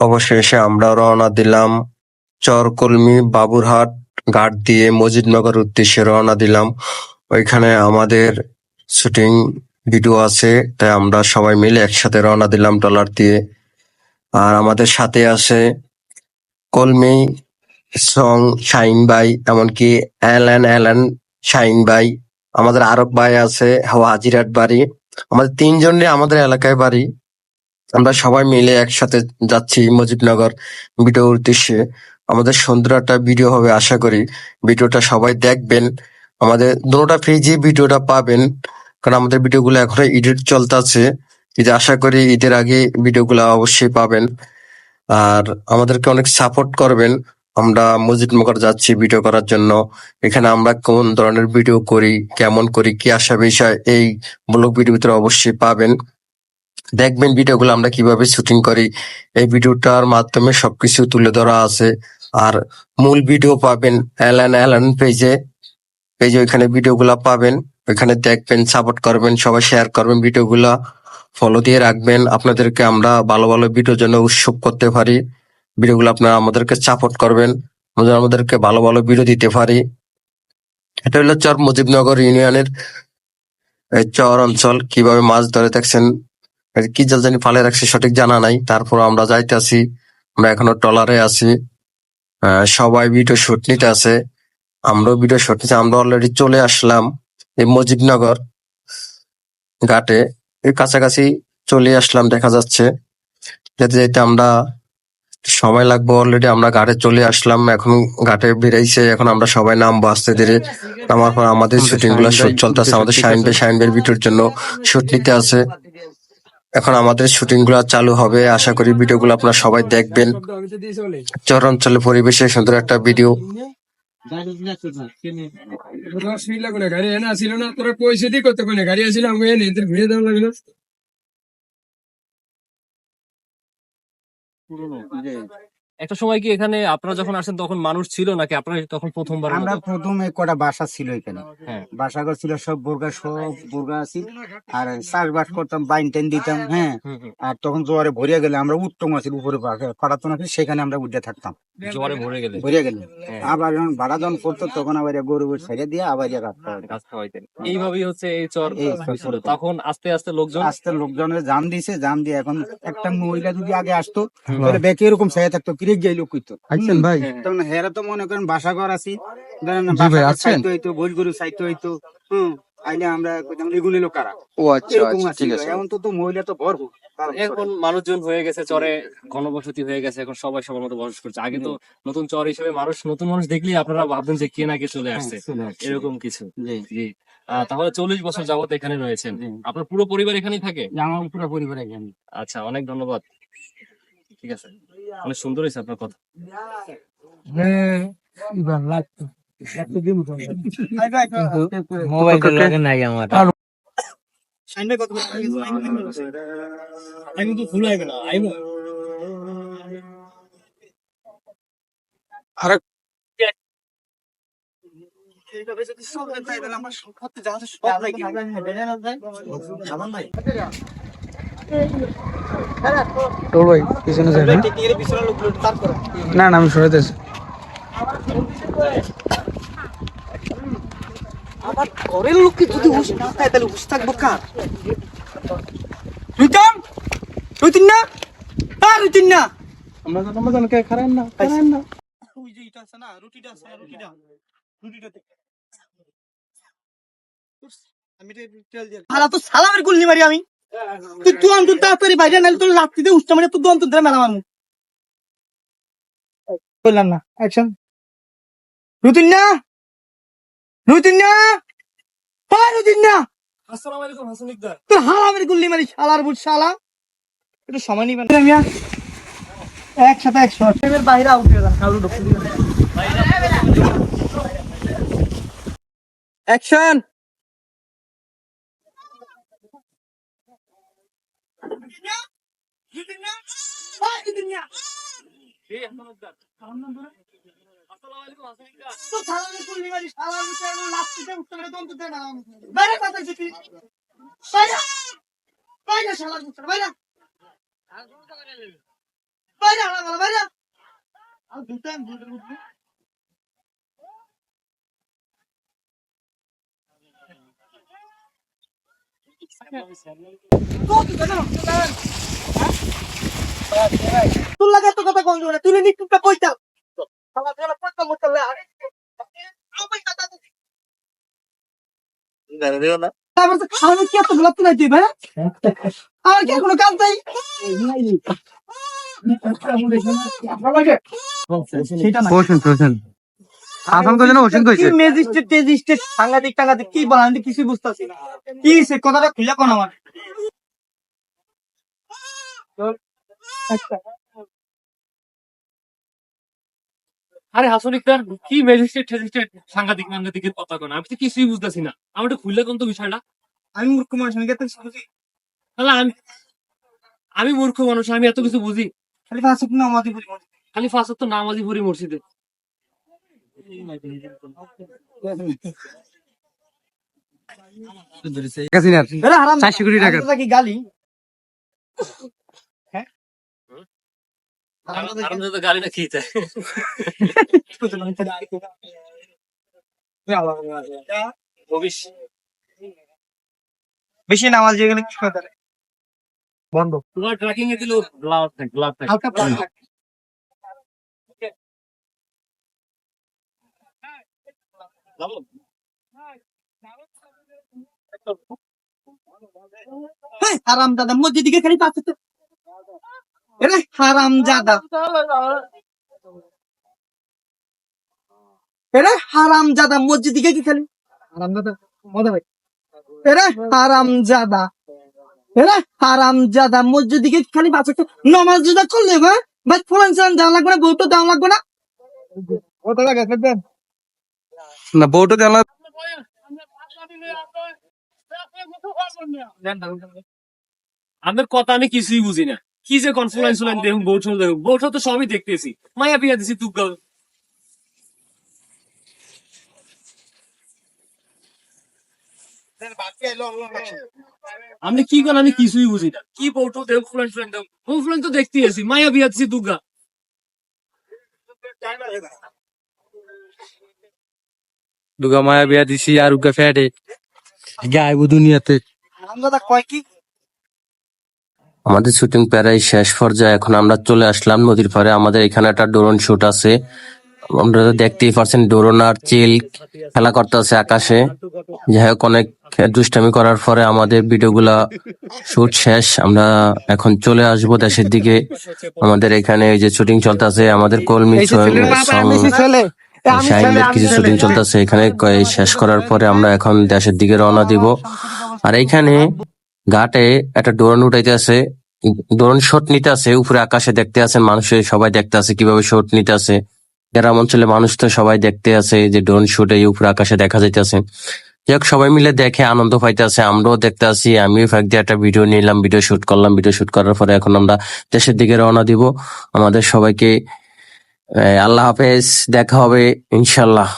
অবশেষে আমরা রওনা দিলাম চরকলমি বাবুরহাট ঘাট দিয়ে মজিদনগর উদ্দেশ্যে রওনা দিলাম। ওইখানে আমাদের শুটিং ভিডিও আছে তাই আমরা সবাই মিলে একসাথে রওনা দিলাম ট্রলার দিয়ে। আর আমাদের সাথে আছে কলমি সং শাইন ভাই এমনকি এলএন এলএন শাইন ভাই। আমাদের আরব ভাই আছে হাজিরাট বাড়ি। আমাদের তিনজনে আমাদের এলাকায় বাড়ি। আমরা সবাই মিলে একসাথে যাচ্ছি মুজিবনগর ভিডিও উদ্দেশ্যে। আমাদের সুন্দর একটা ভিডিও হবে, আশা করি ভিডিওটা সবাই দেখবেন। আমাদের দুটোটা পেজে ভিডিওটা পাবেন, কারণ আমাদের ভিডিওগুলো এখনও এডিট চলতেছে। ঈদে, আশা করি ঈদের আগে ভিডিওগুলো অবশ্যই পাবেন। আর আমাদেরকে অনেক সাপোর্ট করবেন। আমরা মুজিবনগর যাচ্ছি ভিডিও করার জন্য। এখানে আমরা কোন ধরনের ভিডিও করি, কেমন করি, কি আসা বিষয়, এই ব্লগ ভিডিও ভিতরে অবশ্যই পাবেন। দেখবেন ভিডিওগুলো আমরা কীভাবে শুটিং করি। এই ভিডিওটার মাধ্যমে সবকিছু তুলে ধরা আছে। আর মূল ভিডিও পাবেন এলএন এলএন পেজে। পেজে ওইখানে ভিডিওগুলো পাবেন। ওইখানে দেখবেন সাপোর্ট করবেন, সবাই শেয়ার করবেন ভিডিওগুলা। ফলো দিয়ে রাখবেন। আপনাদেরকে আমরা ভালো ভালো ভিডিওর জন্য উৎসব করতে পারি। ভিডিওগুলো আপনারা আমাদেরকে সাপোর্ট করবেন। আমরা আমাদেরকে ভালো ভালো ভিডিও দিতে পারি। এটা হলো চর মুজিবনগর ইউনিয়নের চর অঞ্চল। কীভাবে মাছ ধরে এই কি জাল জানি ফালে রাখছে সঠিক জানা নাই। তারপর আমরা যাইতেছি, আমরা এখনও ট্রলারে আছি। সবাই ভিডিও শুট নিতে আছে। আমরাও ভিডিও শুট নিতে, আমরা অলরেডি চলে আসলাম এই মুজিবনগর ঘাটে। এই কাছাকাছি চলে আসলাম, দেখা যাচ্ছে। যেতে যেতে আমরা সময় লাগবে অলরেডি আমরা ঘাটে চলে আসলাম এখন ঘাটে বেরাইছে এখন আমরা সবাই নামবো আস্তে ধীরে। নামার পর আমাদের শুটিংগুলো শুট চলতেছে আমাদের শাহিন বে শাহিন বের ভিডিওর জন্য শুট নিতে আছে। এখন আমাদের শুটিংগুলো চালু হবে আশা করি ভিডিও গুলো আপনারা সবাই দেখবেন। চর অঞ্চলে পরিবেশে সুন্দর একটা ভিডিও গাড়ি এনে আসিল না? তোরা পয়সা দিয়ে করতে কোনে গাড়ি আসিল আমি এনে ভিড়ে দেওয়া লাগল いるので、একটা সময় কি এখানে আপনারা যখন আসেন তখন মানুষ ছিল নাকি আপনারা তখন প্রথমবার আমরা প্রথমে কটা বাসা ছিল এখানে। হ্যাঁ। বাসা ঘর ছিল সব বোরগা সব বোরগা আছিল আর চাষবাস করতাম বাইন টেন দিতাম হ্যাঁ। আর তখন জোয়ারে ভরিয়া গেলে আমরা উত্তম আছিল উপরে পাড়াতন আছিল সেখানে আমরা উঠে থাকতাম। জোয়ারে ভরে গেলে? ভরিয়া গেলে। হ্যাঁ। আবার যখন ভাড়া যখন করতো তখন আবার গরু ছেড়ে দিয়ে আবার। গাছ খাওয়াইতেন। এইভাবেই হচ্ছে এই চর তখন আস্তে আস্তে লোকজন? আস্তে লোকজনের জাম দিয়ে এখন একটা মহিলা যদি আগে আসতো তাহলে ব্যাকে এরকম ছেড়ে থাকতো। কিরে লোক কইতো। আছেন ভাই? তখন হেরা তো মনে করেন বাসা ঘর আছি? হইতো গোল গরু চাইতে হইতো। হম আইলে আমরা কইতাম এগুলো লোক কারা? ও আচ্ছা আচ্ছা ঠিক আছে। এখন তো তো মহিলা তো ভরপুর। এখন মানুষজন হয়ে গেছে চরে ঘনবসতি হয়ে গেছে এখন সবাই সবার মতো বসবাস করছে। আগে তো নতুন চর হিসেবে মানুষ নতুন মানুষ দেখলেই আপনারা ভাববেন যে কে না কে চলে আসছে। এরকম কিছু। জি। জি। তাহলে চল্লিশ বছর যাবত এখানে রয়েছেন। আপনার পুরো পরিবার এখানেই থাকে? আমার পুরো পরিবার এখানে। আচ্ছা অনেক ধন্যবাদ। ঠিক আছে। অনেক সুন্দর হয়েছে আপনার কথা হ্যাঁ এবার লাগতো লাগতো দিন মোবাইল আমার টোল ভাই পিছনে যাই না? না না আমি সরাইতেছি আমার ঘরের লোককে যদি হুশ না থাকে তাহলে হুশ থাকব কার? রুইতাম? রুইতিন না? রুইতিন না। আমরা তো আমরা জানকে খারাপ না খারাপ না। ওই যে এটা আছে না রুটিটা আছে রুটিটা। রুটিটা আমি তো সালামের গুল্লি মারি আমি। তুই তুই অন্তর তাড়াতাড়ি বাইরে নাইলে তোর দিয়ে উষ্টা মারি তুই অন্তর ধরে মেলা বললাম না অ্যাকশন রুতিন না রুতিন না হ্যাঁ রুতিন না আসসালামু আলাইকুম হাসান তোর হালামের গুল্লি মারি শালার বুট শালা। একটু সময় নিবেন। মিয়া। একসাথে একশো। ট্রেনের বাইরে আউট হয়ে যান কারও ঢুকতে দিবেন অ্যাকশন এই হাসান ইকদার আসসালামু আলাইকুম হাসান ইকদার তো শালার তোর লাগে এত কথা কোন জোরে তুই নিটুকটা কইতাম কি এত গোলাপ নাই তুই আর কি কোনো কাজ নাই? সেটা না। ওষুন ওষুন আসাম কইছে না ওষুন কইছে। কি ম্যাজিস্ট্রেট টেজিস্ট্রেট সাংঘাতিক টাঙ্গাতিক কি বলেন কিছুই বুঝতেছি না। কি সে কথাটা খুলে কোন আমার? আরে হাসন ইকতার কি ম্যাজিস্ট্রেট ঠেজিস্ট্রেট সাংঘাতিক কথা কোন? আমি তো কিছুই বুঝতেছি না। আমি একটু খুললে কোন তো বিষয়টা? আমি মূর্খ মানুষ আমি এত কিছু বুঝি? তাহলে আমি আমি মূর্খ মানুষ আমি এত কিছু বুঝি। খালি ফাঁসুক না আমাদের বুঝি খালি ফাঁসত তো নামাজি পড়ি মসজিদে। 400 কোটি টাকা। কি গালি। গাড়িটা খেয়ে যায় বেশি। নামাজ দিয়ে গেলে কি বন্ধ। তোমার ট্র্যাকিং এ দিল থাকে থাকে হালকা থাকে হারাম দাদা মসজিদ দিকে খালি পাচ্ছে এরে হারাম জাদা। এরে হারাম জাদা মসজিদ দিকে কি খালি? হারাম দাদা মজা ভাই এরে হারাম জাদা। এরে হারাম জাদা মসজিদ দিকে খালি? তো নমাজ জুদা করলে ভাই ভাই ফোরান সালান দেওয়া লাগবে না? বউটা দেওয়া লাগবে না? কত টাকা? দেন। না বউটা দেন। আমার কথা আমি কিছুই বুঝি না। কি যে কনফারেন্স হলেন দেখুন বউ ঠোল দেখুন। বউ তো সবই দেখতেছি। মায়া বিয়া দিছি তুক আপনি কি করেন আমি কিছুই বুঝি না। কি বউ ঠোল দেখুন ফুলেন ফুলেন দেখুন। বউ ফুলেন তো দেখতেই আছি। মায়া বিয়া দিছি তুগা দুগা মায়া বিয়া দিছি আর উগা ফেটে গাইব দুনিয়াতে। দাদা কয় কি? আমাদের শুটিং প্রায় শেষ পর্যায়ে এখন আমরা চলে আসলাম নদীর পাড়ে। আমাদের এখানে একটা ড্রোন শুট আছে। আমরা তো দেখতেই পারছেন ড্রোন আর চিল খেলা করতেছে আকাশে। যাই হোক অনেক দুষ্টামি করার পরে আমাদের ভিডিওগুলা শুট শেষ। আমরা এখন চলে আসব দেশের দিকে। আমাদের এখানে এই যে শুটিং চলতেছে আমাদের কলমি শাহিনের কিছু শুটিং চলতেছে এখানে। শেষ করার পরে আমরা এখন দেশের দিকে রওনা দিব। আর এইখানে ঘাটে একটা ড্রোন উঠাইতে আছে। ড্রোন শট নিতে আছে, উপরে আকাশে দেখতে আছেন মানুষের সবাই দেখতে আছে কীভাবে শট নিতে আছে। গ্রাম অঞ্চলে মানুষ তো সবাই দেখতে আছে যে ড্রোন শুট এই উপরে আকাশে দেখা যাইতেছে। যাই হোক, সবাই মিলে দেখে আনন্দ পাইতেছে, আমরাও দেখতে আছি, আমিও ফাঁক দিয়ে একটা ভিডিও নিলাম, ভিডিও শুট করলাম, ভিডিও শুট করার পরে এখন আমরা দেশের দিকে রওনা দিব। আমাদের সবাইকে আল্লাহ হাফেজ, দেখা হবে ইনশাল্লাহ